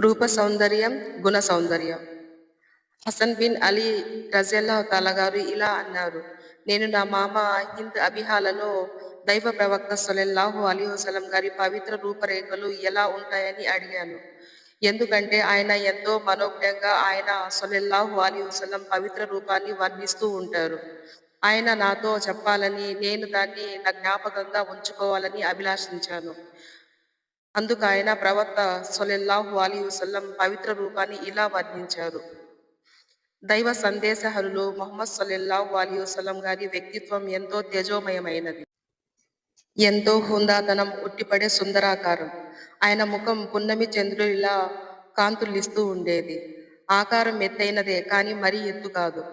రూప సౌందర్యం గుణ సౌందర్యం హసన్ బిన్ అలీ రజల్లా తాలా గారు ఇలా అన్నారు. నేను నా మామ హింద్ అభిహాలలో దైవ ప్రవక్త సొలెల్లాహు అలీ వసలం గారి పవిత్ర రూపరేఖలు ఎలా ఉంటాయని అడిగాను. ఎందుకంటే ఆయన ఎంతో మనోజ్ఞంగా ఆయన సొలెల్లాహు అలీ వసలం పవిత్ర రూపాన్ని వర్ణిస్తూ ఉంటారు. ఆయన నాతో చెప్పాలని నేను దాన్ని నా జ్ఞాపకంగా ఉంచుకోవాలని అభిలాషించాను. అందుకు ఆయన ప్రవక్త సొలెల్లాహు అలీ వసల్లం పవిత్ర రూపాన్ని ఇలా వర్ణించారు. దైవ సందేశహరులు మొహమ్మద్ సొలెల్లాహు అలీ వసల్లం గారి వ్యక్తిత్వం ఎంతో తేజోమయమైనది. ఎంతో హుందాతనం ఉట్టిపడే సుందరాకారం. ఆయన ముఖం పున్నమి చంద్రుడిలా కాంతులిస్తూ ఉండేది. ఆకారం ఎత్తైనదే కానీ మరీ ఎత్తు కాదు.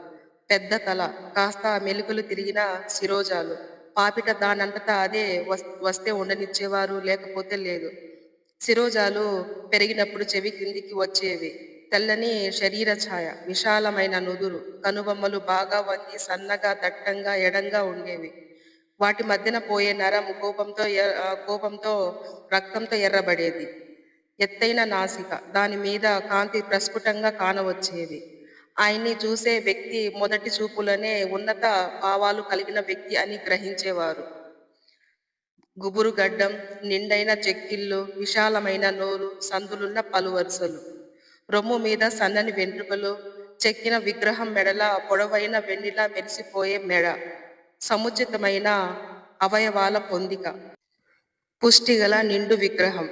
పెద్ద తల కాస్త మెలుకలు తిరిగిన శిరోజాలు. పాపిట దానంతటా అదే వస్తే ఉండనిచ్చేవారు లేకపోతే లేదు. శిరోజాలు పెరిగినప్పుడు చెవి క్రిందికి వచ్చేవి. తెల్లని శరీర ఛాయ విశాలమైన నుదురు కనుబొమ్మలు బాగా వంగి సన్నగా దట్టంగా ఎడంగా ఉండేవి. వాటి మధ్యన పోయే నరం కోపంతో కోపంతో రక్తంతో ఎర్రబడేది. ఎత్తైన నాసిక దాని మీద కాంతి ప్రస్ఫుటంగా కానవచ్చేది ఆయన్ని చూసే వ్యక్తి మొదటి చూపులనే ఉన్నత భావాలు కలిగిన వ్యక్తి అని గ్రహించేవారు. గుబురు గడ్డం నిండైన చెక్కిళ్ళు విశాలమైన నోరు సందులున్న పలు వరుసలు రొమ్ము మీద సన్నని వెంట్రుకలు చెక్కిన విగ్రహం మెడల పొడవైన వెండిలా మెరిసిపోయే మెడ సముచితమైన అవయవాల పొందిక. పుష్టిగల నిండు విగ్రహం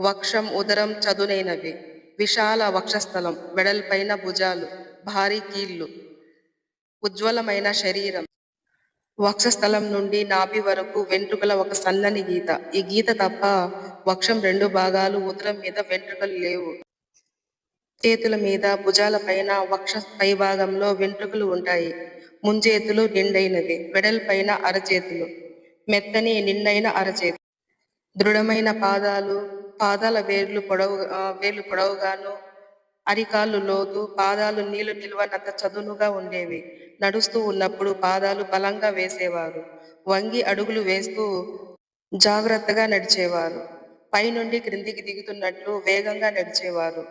వక్షం ఉదరం చదునైనవి విశాల వక్షస్థలం వెడల్పైన భుజాలు. భారీ కీళ్ళు ఉజ్వలమైన శరీరం. వక్షస్థలం నుండి నాభి వరకు వెంట్రుకల ఒక సన్నని గీత. ఈ గీత తప్ప వక్షం రెండు భాగాలు ఉదరం మీద వెంట్రుకలు లేవు. చేతుల మీద భుజాల పైన వక్ష పై భాగంలో వెంట్రుకలు ఉంటాయి. ముంజేతులు నిండైనవి వెడల్పైన అరచేతులు మెత్తని నిండైన అరచేతులు. దృఢమైన పాదాలు పాదాల వేర్లు పొడవు వేర్లు పొడవుగాను అరికాళ్ళు లోతు పాదాలు నీళ్ళు నిల్వనంత చదునుగా ఉండేవి. నడుస్తూ ఉన్నప్పుడు పాదాలు బలంగా వేసేవారు. వంగి అడుగులు వేస్తూ జాగ్రత్తగా నడిచేవారు. పైనుండి క్రిందికి దిగుతున్నట్లు వేగంగా నడిచేవారు.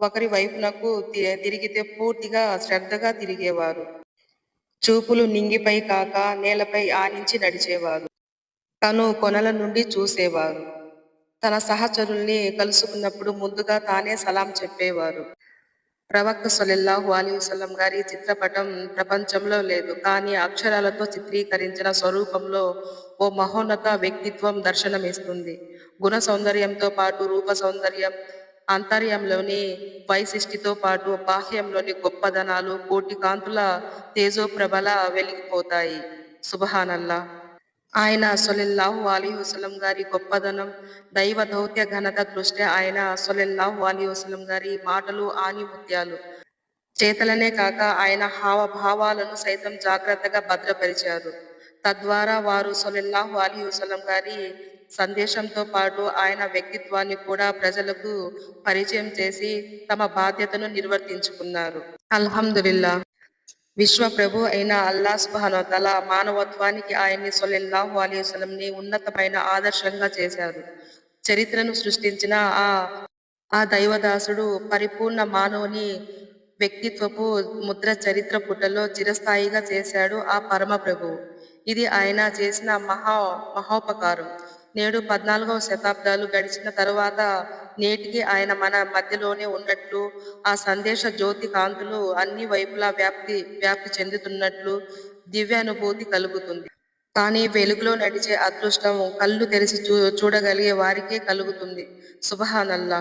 ఒకరి వైపునకు తిరిగితే పూర్తిగా శ్రద్ధగా తిరిగేవారు. చూపులు నింగిపై కాక నేలపై ఆనించి నడిచేవారు. తను కొనల నుండి చూసేవారు. తన సహచరుల్ని కలుసుకున్నప్పుడు ముందుగా తానే సలాం చెప్పేవారు. ప్రవక్త సొలిల్లాహు అలీ వసలం గారి చిత్రపటం ప్రపంచంలో లేదు. కానీ అక్షరాలతో చిత్రీకరించిన స్వరూపంలో ఓ మహోన్నత వ్యక్తిత్వం దర్శనమిస్తుంది. గుణ సౌందర్యంతో పాటు రూప సౌందర్యం అంతర్యంలోని వైశిష్టితో పాటు బాహ్యంలోని గొప్పదనాలు కోటి కాంతుల తేజోప్రభల వెలిగిపోతాయి. సుబహానల్లా ఆయన సొలెల్లాహు అలీ వసలం గారి గొప్పదనం దైవ దౌత్య ఘనత దృష్ట్యా ఆయన సొలెల్లాహు అలీ వసలం గారి మాటలు ఆనిముత్యాలు చేతలనే కాక ఆయన హావభావాలను సైతం జాగ్రత్తగా భద్రపరిచారు. తద్వారా వారు సొలెల్లాహు అలీ వసలం గారి సందేశంతో పాటు ఆయన వ్యక్తిత్వాన్ని కూడా ప్రజలకు పరిచయం చేసి తమ బాధ్యతను నిర్వర్తించుకున్నారు. అల్హమ్దుల్లా విశ్వ ప్రభు అయిన అల్లా సుబానోతల మానవత్వానికి ఆయన్ని సొలెల్లాహు అలీ వసలంని ఉన్నతమైన ఆదర్శంగా చేశారు చరిత్రను సృష్టించిన ఆ ఆ దైవదాసుడు పరిపూర్ణ మానవుని వ్యక్తిత్వపు ముద్ర చరిత్ర పుటలో చిరస్థాయిగా చేశాడు ఆ పరమ ప్రభు ఇది ఆయన చేసిన మహా మహోపకారం. నేడు పద్నాలుగవ శతాబ్దాలు గడిచిన తరువాత నేటికి ఆయన మన మధ్యలోనే ఉన్నట్లు ఆ సందేశ జ్యోతి కాంతులు అన్ని వైపులా వ్యాప్తి వ్యాప్తి చెందుతున్నట్లు దివ్యానుభూతి కలుగుతుంది. కానీ వెలుగులో నడిచే అదృష్టం కళ్ళు తెరిచి చూ చూడగలిగే వారికే కలుగుతుంది. సుబహానల్లా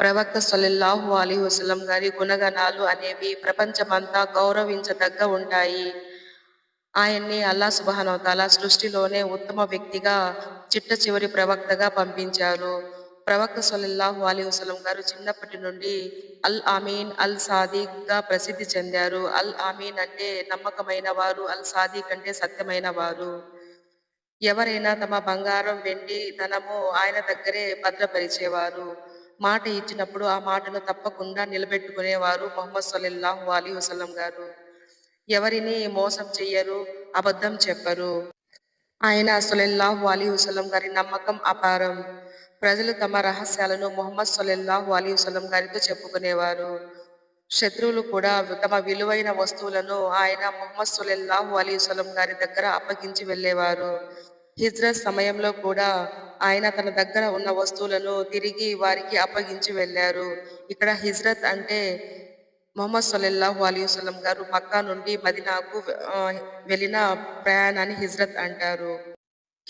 ప్రవక్త సలల్లాహు అలీ వసలం గారి గుణగణాలు అనేవి ప్రపంచమంతా గౌరవించదగ్గ ఉంటాయి. ఆయన్ని అల్లా సుబహానవతాల సృష్టిలోనే ఉత్తమ వ్యక్తిగా చిట్ట చివరి ప్రవక్తగా పంపించారు. ప్రవక్త సొల్లహు అలీ వసలం గారు చిన్నప్పటి నుండి అల్ ఆమీన్ అల్ సాదిక్గా ప్రసిద్ధి చెందారు. అల్ ఆమీన్ అంటే నమ్మకమైన వారు అల్ సాదిక్ అంటే సత్యమైన వారు ఎవరైనా తమ బంగారం వెండి ధనము ఆయన దగ్గరే భద్రపరిచేవారు. మాట ఇచ్చినప్పుడు ఆ మాటను తప్పకుండా నిలబెట్టుకునేవారు మొహమ్మద్ సల్లల్లాహు అలీ వసలం గారు. ఎవరిని మోసం చెయ్యరు అబద్ధం చెప్పరు. ఆయన సొలెల్లాహు అలీ వసలం గారి నమ్మకం అపారం. ప్రజలు తమ రహస్యాలను మొహమ్మద్ సొలెల్లాహు అలీ వసలం గారితో చెప్పుకునేవారు. శత్రువులు కూడా తమ విలువైన వస్తువులను ఆయన మొహమ్మద్ సొలెల్లాహు అలీ వసలం గారి దగ్గర అప్పగించి వెళ్ళేవారు. హిజ్రత్ సమయంలో కూడా ఆయన తన దగ్గర ఉన్న వస్తువులను తిరిగి వారికి అప్పగించి వెళ్ళారు. ఇక్కడ హిజ్రత్ అంటే మొహమ్మద్ సల్లల్లాహు అలీ వసలం గారు మక్కా నుండి మదినాకు వెళ్ళిన ప్రయాణాన్ని హిజ్రత్ అంటారు.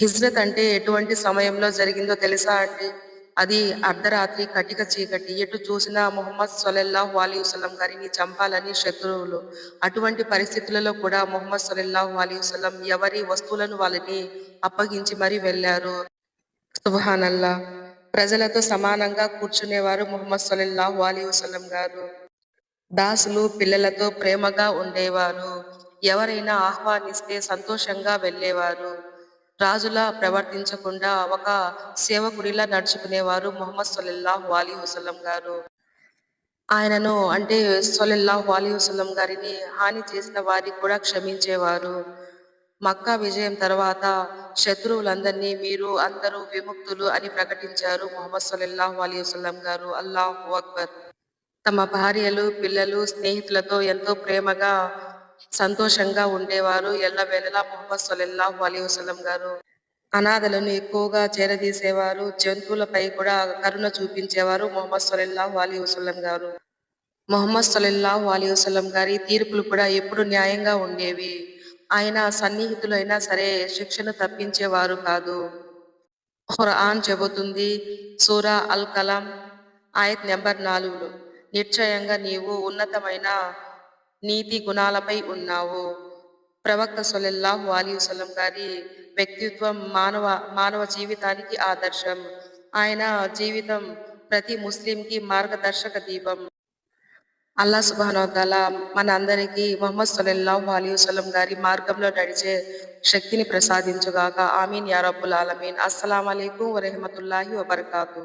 హిజ్రత్ అంటే ఎటువంటి సమయంలో జరిగిందో తెలుసా అండి? అది అర్ధరాత్రి కటిక చీకటి. ఎటు చూసినా మొహమ్మద్ సొలెల్లాహు అలీ వసలం గారిని చంపాలని శత్రువులు. అటువంటి పరిస్థితులలో కూడా మొహమ్మద్ సొలెల్లాహు అలీ వసలం ఎవరి వస్తువులను వాళ్ళని అప్పగించి మరీ వెళ్ళారు? సుబహానల్లా ప్రజలతో సమానంగా కూర్చునేవారు మొహమ్మద్ సొలెల్లాహు అలీ వసలం గారు. దాసులు పిల్లలతో ప్రేమగా ఉండేవారు. ఎవరైనా ఆహ్వానిస్తే సంతోషంగా వెళ్ళేవారు. రాజులా ప్రవర్తించకుండా ఒక సేవకుడిలా నడుచుకునేవారు మొహమ్మద్ సొల్లెల్లాహు అలీ వసలం గారు. ఆయనను అంటే సొల్లెల్లాహు అలీ వసలం గారిని హాని చేసిన వారికి కూడా క్షమించేవారు. మక్కా విజయం తర్వాత శత్రువులందరినీ మీరు అందరూ విముక్తులు అని ప్రకటించారు మొహమ్మద్ సొల్లెల్లాహు అలీ వసలం గారు. అల్లాహు అక్బర్. తమ భార్యలు పిల్లలు స్నేహితులతో ఎంతో ప్రేమగా సంతోషంగా ఉండేవారు. ఎల్లవేళలా మొహమ్మద్ సొల్లెల్లాహు అలీ వసలం గారు అనాథలను ఎక్కువగా చేరదీసేవారు. జంతువులపై కూడా కరుణ చూపించేవారు మొహమ్మద్ సొల్లెల్లాహు అలీ వసలం గారు. మొహమ్మద్ సొల్లెల్లాహు అలీ వసలం గారి తీర్పులు కూడా ఎప్పుడు న్యాయంగా ఉండేవి. ఆయన సన్నిహితులైనా సరే శిక్షను తప్పించేవారు కాదు. ఖురాన్ చెబుతుంది సూరా అల్ కలాం ఆయత్ నెంబర్ నాలుగులో నిశ్చయంగా నీవు ఉన్నతమైన నీతి గుణాలపై ఉన్నావు. ప్రవక్త సొలెల్లాహు అలీ వసలం గారి వ్యక్తిత్వం మానవ మానవ జీవితానికి ఆదర్శం. ఆయన జీవితం ప్రతి ముస్లింకి మార్గదర్శక దీపం. అల్లా సుబానోతాల మన అందరికీ మొహమ్మద్ సొలెల్లాహు అలీ వసలం గారి మార్గంలో నడిచే శక్తిని ప్రసాదించుగాక. ఆమీన్ యా ఆలమీన్. అస్సలం అయికు వరహమతుల్లాహి వబర్కాతు.